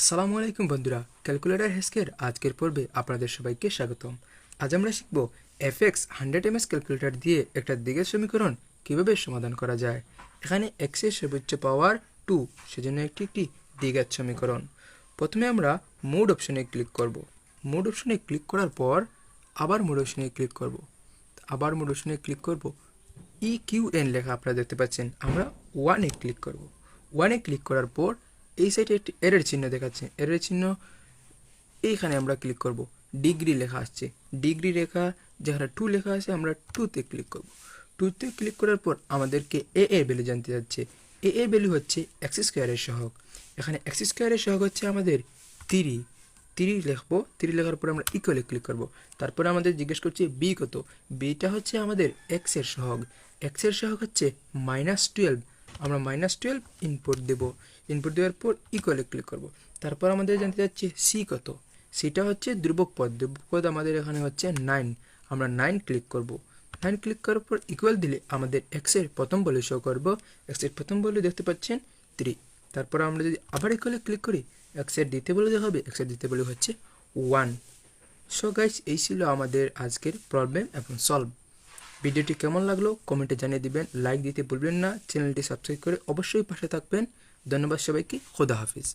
আসসালামু আলাইকুম বন্ধুরা, ক্যালকুলেটর হেস্কের আজকের পর্বে আপনাদের সবাইকে স্বাগতম। আজ আমরা শিখব F X hundred M S calculator দিয়ে একটা দিগের সমীকরণ কীভাবে সমাধান করা যায়। এখানে এক্সের সর্বোচ্চ পাওয়ার টু সেজন্য একটি একটি দ্বিঘাত সমীকরণ। প্রথমে আমরা মোড অপশনে ক্লিক করব। মোড অপশনে ক্লিক করার পর আবার মোড অপশনে ক্লিক করব। আবার মোড অপশনে ক্লিক করব। ই কিউ এন লেখা আপনারা দেখতে পাচ্ছেন, আমরা ওয়ানে ক্লিক করব। ওয়ানে ক্লিক করার পর এই সাইডে একটি এরের চিহ্ন দেখাচ্ছে। এরের চিহ্ন এইখানে আমরা ক্লিক করব। ডিগ্রি লেখা আসছে। ডিগ্রি লেখা যেখানে টু লেখা আছে, আমরা টুতে ক্লিক করব। টুতে ক্লিক করার পর আমাদেরকে এ এ ভ্যালু জানতে যাচ্ছে। এ এ ভ্যালু হচ্ছে এক্স স্কোয়ারের সহগ। এখানে এক্স স্কোয়ারের সহগ হচ্ছে আমাদের তিরি তিরি লিখব। তিরি লেখার পর আমরা ইকুয়ালে ক্লিক করব। তারপরে আমাদের জিজ্ঞেস করছে বি কত? বিটা হচ্ছে আমাদের এক্সের সহগ। এক্সের সহগ হচ্ছে মাইনাস টুয়েলভ আমরা মাইনাস টুয়েলভ ইনপুট দেব। ইনপুট দেওয়ার পর ইকুয়ালে ক্লিক করব। তারপর আমাদের জানতে যাচ্ছে সি কত? সিটা হচ্ছে ধ্রুবক পদ। ধ্রুবক পদ আমাদের এখানে হচ্ছে নাইন আমরা নাইন ক্লিক করব। নাইন ক্লিক করার পর ইকুয়াল দিলে আমাদের এক্সের প্রথম বলে শো করব। এক্সের প্রথম বলে দেখতে পাচ্ছেন থ্রি তারপর আমরা যদি আবার ইকুয়ালে ক্লিক করি এক্সের দ্বিতীয় বলে দেখাবে। এক্সের দ্বিতীয় বলে হচ্ছে ওয়ান সো গাইস এই ছিল আমাদের আজকের প্রবলেম এবং সলভ ভিডিওটি কেমন লাগল কমেন্টে জানিয়ে দিবেন। লাইক দিতে ভুলবেন না। চ্যানেলটি সাবস্ক্রাইব করে অবশ্যই পাশে থাকবেন। ধন্যবাদ সবাইকে। খোদা হাফিজ।